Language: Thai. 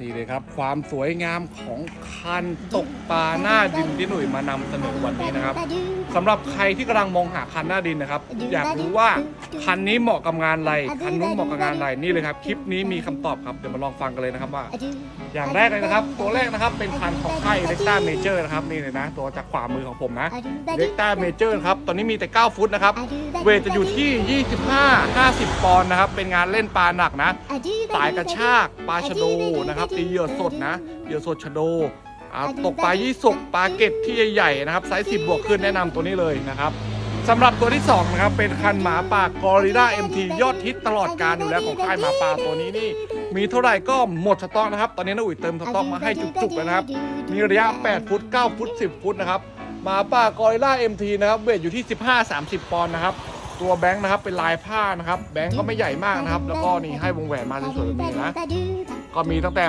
นี่เลยครับ ความสวยงามของคันตกปลาหน้าดินที่หนุ่ยมานำเสนอวันนี้นะครับสำหรับใครที่กำลังมองหาคันหน้าดินนะครับ อยากรู้ว่าคันนี้เหมาะกับงานอะไรคันนู้นเหมาะกับงานอะไรนี่เลยครับคลิปนี้มีคำตอบครับเดี๋ยวมาลองฟังกันเลยนะครับว่า อย่างแรกเลยนะครับ ตัวแรกนะครับเป็นคันของค่ายเล็กต้าเมเจอร์นะครับนี่เลยนะ ตัวจากขวามือของผมนะเล็กต้าเมเจอร์ครับตอนนี้มีแต่ 9 ฟุตนะครับเวทจะอยู่ที่ 25 50 ปอนด์นะครับเป็นงานเล่นปลาหนักนะสายกระชากปลาชะโดนะครับตีเหยื่อสดนะเหยื่อสดชะโดอ่าตกปลายี่สกปลาเก็ดที่ใหญ่ๆนะครับไซส์10 บวกขึ้นแนะนำตัวนี้เลยนะครับสำหรับตัวที่2นะครับเป็นคันหมาป่ากอริล่า MT ยอดฮิตตลอดการอยู่แล้วของค่ายหมาป่าตัวนี้นี่มีเท่าไหร่ก็หมดสต็อกนะครับ ตอนนี้น้าอุ๋ยเติมสต็อกมาให้จุกๆแล้วนะครับ มีระยะ 8 ฟุต 9 ฟุต 10 ฟุตนะครับหมาป่ากอริล่า MT นะครับเวทอยู่ที่ 15-30 ปอนด์นะครับตัวแบงค์นะครับเป็นลายผ้านะครับแบงค์ก็ไม่ใหญ่มากนะครับ แล้วก็นี่ให้วงแหวนมาสวยๆแบบนี้นะก็มีตั้งแต่